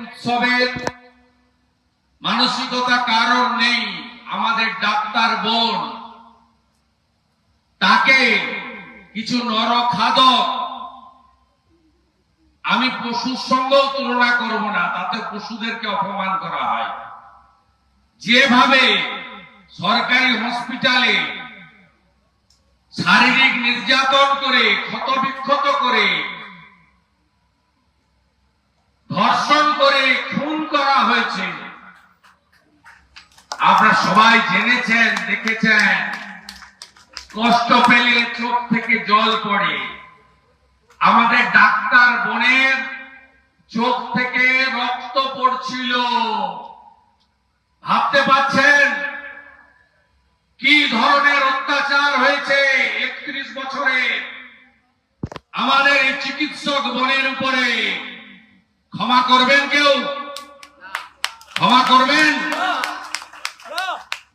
উৎসবের মানসিকতা কারণ নেই, আমাদের ডাক্তার বোন। তাকে কিছু নরখাদক আমি পশুর সঙ্গেও তুলনা করব না, তাতে পশুদেরকে অপমান করা হয়। যেভাবে সরকারি হসপিটালে শারীরিক নির্যাতন করে, ক্ষতবিক্ষত করে করা আপনারা সবাই জেনেছেন, দেখেছেন? কষ্ট পেলে চোখ থেকে জল পড়ে। আমাদের ডাক্তার বোনের চোখ থেকে রক্ত পড়ছিল। ভাবতে পাচ্ছেন কি ধরনের অত্যাচার হয়েছে একত্রিশ বছরে? আমাদের এই চিকিৎসক বোনের উপরে। ক্ষমা করবেন কেউ? ক্ষমা করবেন।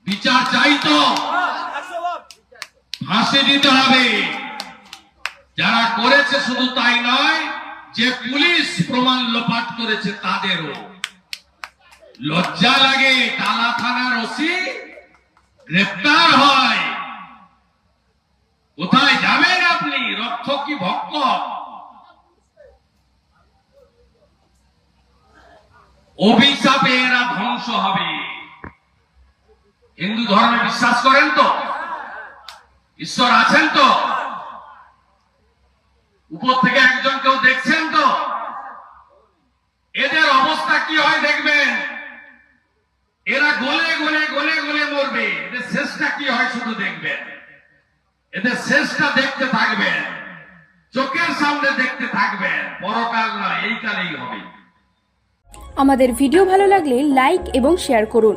বিচার চাই তো। ফাঁসি দিতে হবে। যারা করেছে শুধু তাই নয়, যে পুলিশ প্রমাণ লোপাট করেছে তাদেরও। লজ্জা লাগে, টালা থানার ওসি গ্রেপ্তার হয়। কোথায় যাবেন আপনি? রক্ষ কি ভক্ত? অভিশাপে এরা ধ্বংস হবে। হিন্দু ধর্মে বিশ্বাস করেন তো? ঈশ্বর আছেন তো? উপর থেকে একজন কেউ দেখছেন তো? এদের অবস্থা কি হয় দেখবেন? এরা গলে গলে গলে গলে মরবে। এদের শেষটা কি হয় শুধু দেখবেন। এদের শেষটা দেখতে থাকবেন। চোখের সামনে দেখতে থাকবেন। পরকাল নয় এই কালেই হবে। আমাদের ভিডিও ভালো লাগলে লাইক এবং শেয়ার করুন।